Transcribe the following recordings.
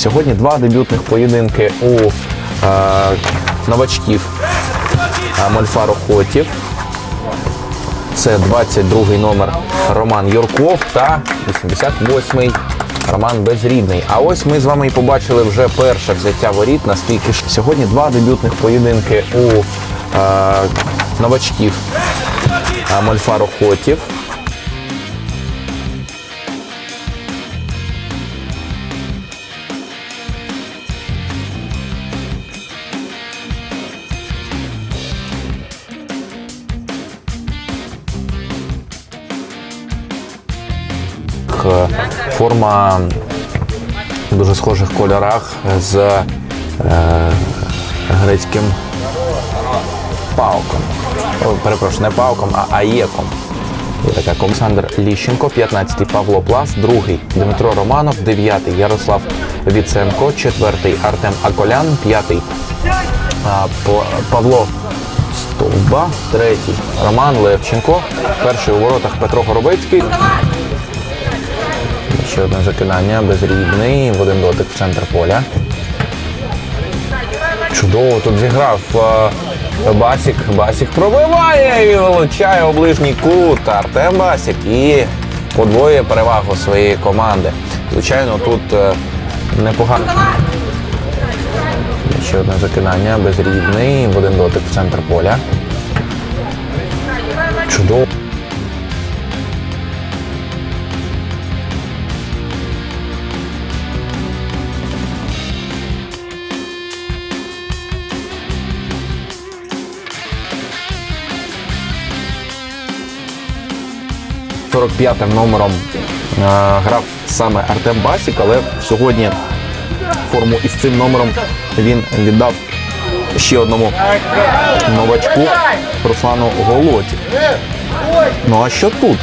Сьогодні два дебютних поєдинки у е, новачків е, Мольфару Хотів. Це 22-й номер Роман Юрков та 88-й Роман Безрідний. А ось ми з вами і побачили вже перше взяття воріт. Наскільки ж сьогодні два дебютних поєдинки у е, новачків е, Мольфару Е, Форма в дуже схожих кольорах з е, грецьким пауком. О, перепрошую, не пауком, а аєком. Є така Олександр Ліщенко, 15-й Павло Плас, 2-й Дмитро Романов, 9-й Ярослав Віценко, 4-й Артем Аколян, 5-й а, Павло Стовба, 3-й Роман Левченко, перший у воротах Петро Горобецький. Ще одне закидання, безрідний, в один дотик в центр поля. Чудово тут зіграв е, Басік. Басік пробиває і вилучає у ближній кут. Артем Басік і подвоює перевагу своєї команди. Звичайно, тут е, непогано. Ще одне закидання, безрідний, в один дотик в центр поля. Чудово. – 45-м номером е, грав саме Артем Басік, але сьогодні форму із цим номером він віддав ще одному новачку Руслану Голоті. Ну а що тут?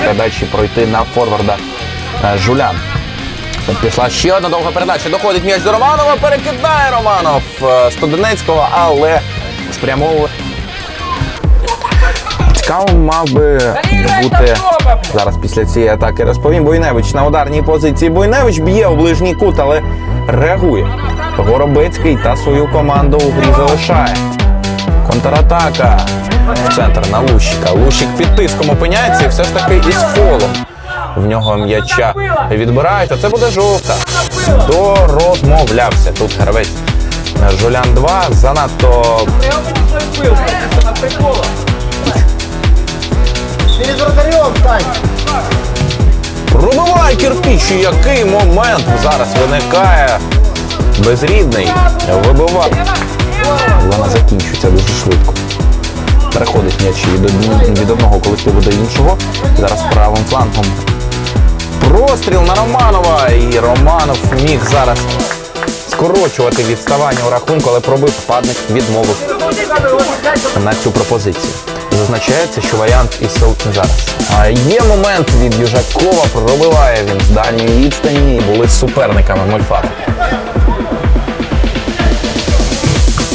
Передачі пройти на форварда е, Жулян. Пішла ще одна довга передача. Доходить м'яч до Романова, перекидає Романов е, Студенецького, але спрямовує. Цікаво мав би бути зараз після цієї атаки. Розповім Бойневич на ударній позиції. Бойневич б'є у ближній кут, але реагує. Горобецький та свою команду у грі залишає. Контратака центр на Лущика. Лущик під тиском опиняється і все ж таки із фолом. В нього м'яча відбирають, а це буде жовта. Дорозмовлявся тут гравець. Жулян 2 занадто Перед вратарем стань! Пробивай кирпич, і який момент зараз виникає. Безрідний вибиває. Вона закінчується дуже швидко. Переходить м'яч від, від одного колективу до іншого. Зараз правим флангом. Простріл на Романова. І Романов міг зараз скорочувати відставання у рахунку, але пробив падник відмовив на цю пропозицію. Зазначається, що варіант із Сел- зараз. А є момент від Южакова, пробиває він з дальньої відстані і були суперниками Мольфара.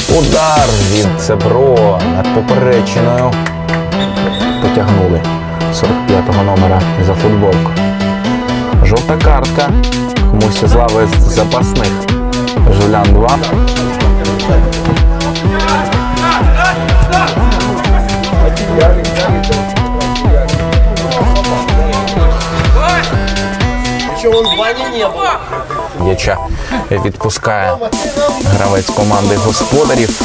Удар від Цебро над поперечиною. Потягнули 45-го номера за футболку. Жовта картка. Комусь із лави запасних. Жулян 2. М'яча відпускає гравець команди господарів.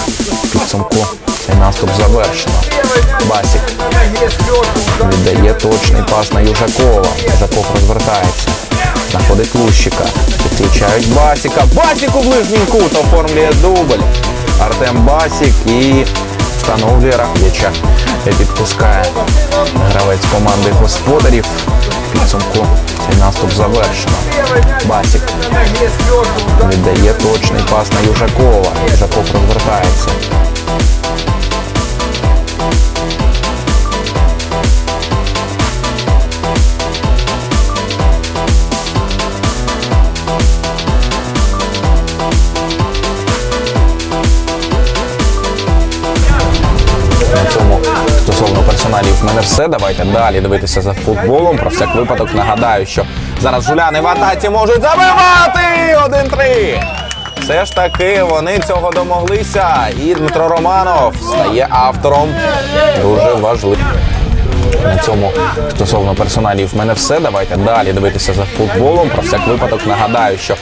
Підсумку цей наступ завершено. Басік віддає точний пас на Южакова. Южаков розвертається. Знаходить Лущика. Підключають Басіка. Басік у ближній кут оформлює дубль. Артем Басік і встановлює рахм'яча. Відпускає гравець команди господарів. Підсумку цей наступ завершено. Басік віддає точний пас на Южакова. Южаков розвертається. Стосовно персоналів в мене все. Давайте далі дивитися за футболом. Про всяк випадок нагадаю, що Зараз жуляни в атаці можуть забивати! 1-3! Все ж таки вони цього домоглися. І Дмитро Романов стає автором. Дуже важливо. На цьому стосовно персоналів в мене все. Давайте далі дивитися за футболом. Про всяк випадок нагадаю, що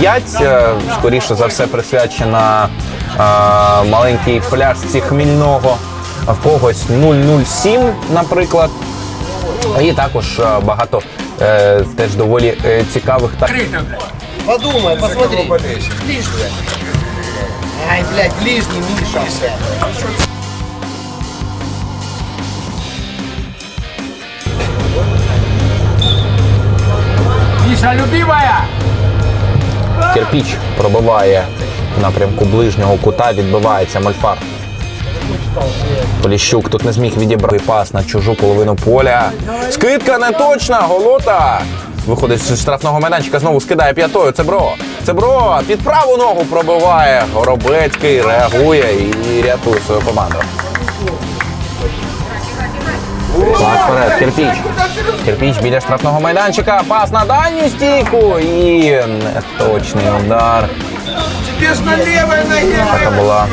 П'ять, е, скоріше за все, присвячена е, маленькій пляшці хмільного, в когось 007, наприклад. І також е, багато е, теж доволі е, цікавих та Подумай, посмотри. Ближний. Ай, блядь, ближний, Миша. Миша, любимая! Кирпіч пробиває в напрямку ближнього кута, відбивається Мальфар. Поліщук тут не зміг відібрати пас на чужу половину поля. Скидка не точна, голота. Виходить з штрафного майданчика, знову скидає п'ятою. Це бро. Це бро. Під праву ногу пробиває. Горобецький реагує і рятує свою команду. Пас вперед, кирпіч. Кирпіч біля штрафного майданчика. Пас на дальню стійку. І неточний удар. Тебе ж на левой ноге! Така була.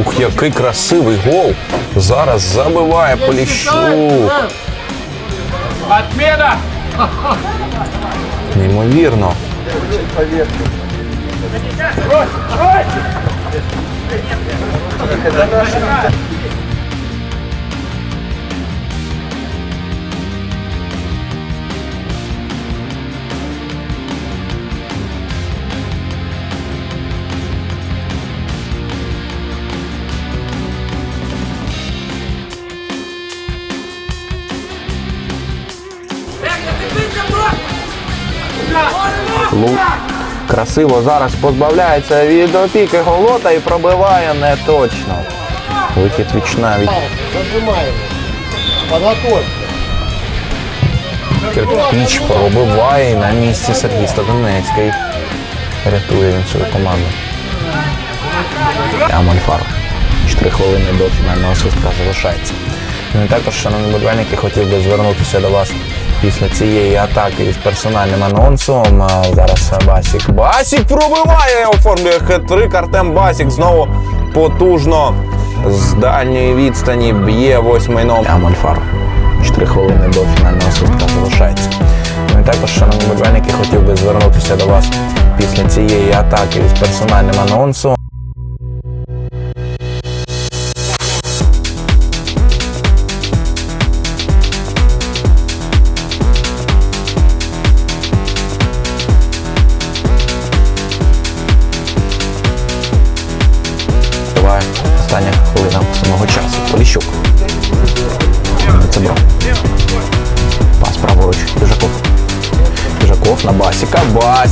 Ух, який красивий гол. Зараз забиває Поліщук. Отмена! Неймовірно. Лу красиво зараз позбавляється від опіки голота і пробиває неточно. Вихід вічна від. Кирпіч пробиває на місці Сергій Стадонецький. Рятує він свою команду. Амальфар. Чотири хвилини до фінального свистка залишається. Ну і також, шановні будівельники, хотів би звернутися до вас після цієї атаки із персональним анонсом. Зараз Басік. Басік пробиває! Оформлює хитрик. Артем Басік знову потужно з дальньої відстані б'є восьмий номер. Амальфар. 4 хвилини до фінального свистка залишається. Ну і також, шановні будівельники, хотів би звернутися до вас після цієї атаки з персональним анонсом.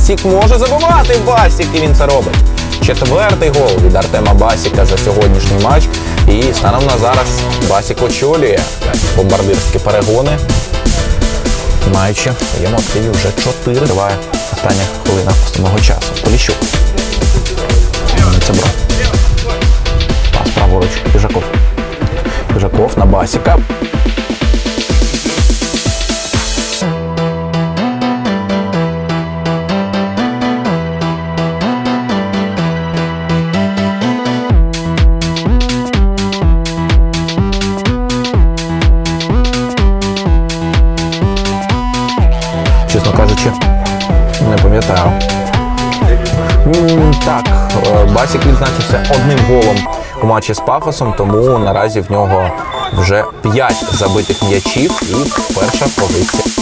Басік може забивати Басік, і він це робить. Четвертий гол від Артема Басіка за сьогоднішній матч. І станом на зараз Басік очолює бомбардирські перегони. Маючи в своєму активі вже 4. Триває остання хвилина основного часу. Поліщук. Це бро. Пас праворуч. Біжаков. Біжаков на Басіка. Чесно не пам'ятаю. Так, е, Басік відзначився одним голом у матчі з Пафосом, тому наразі в нього вже 5 забитих м'ячів і перша позиція.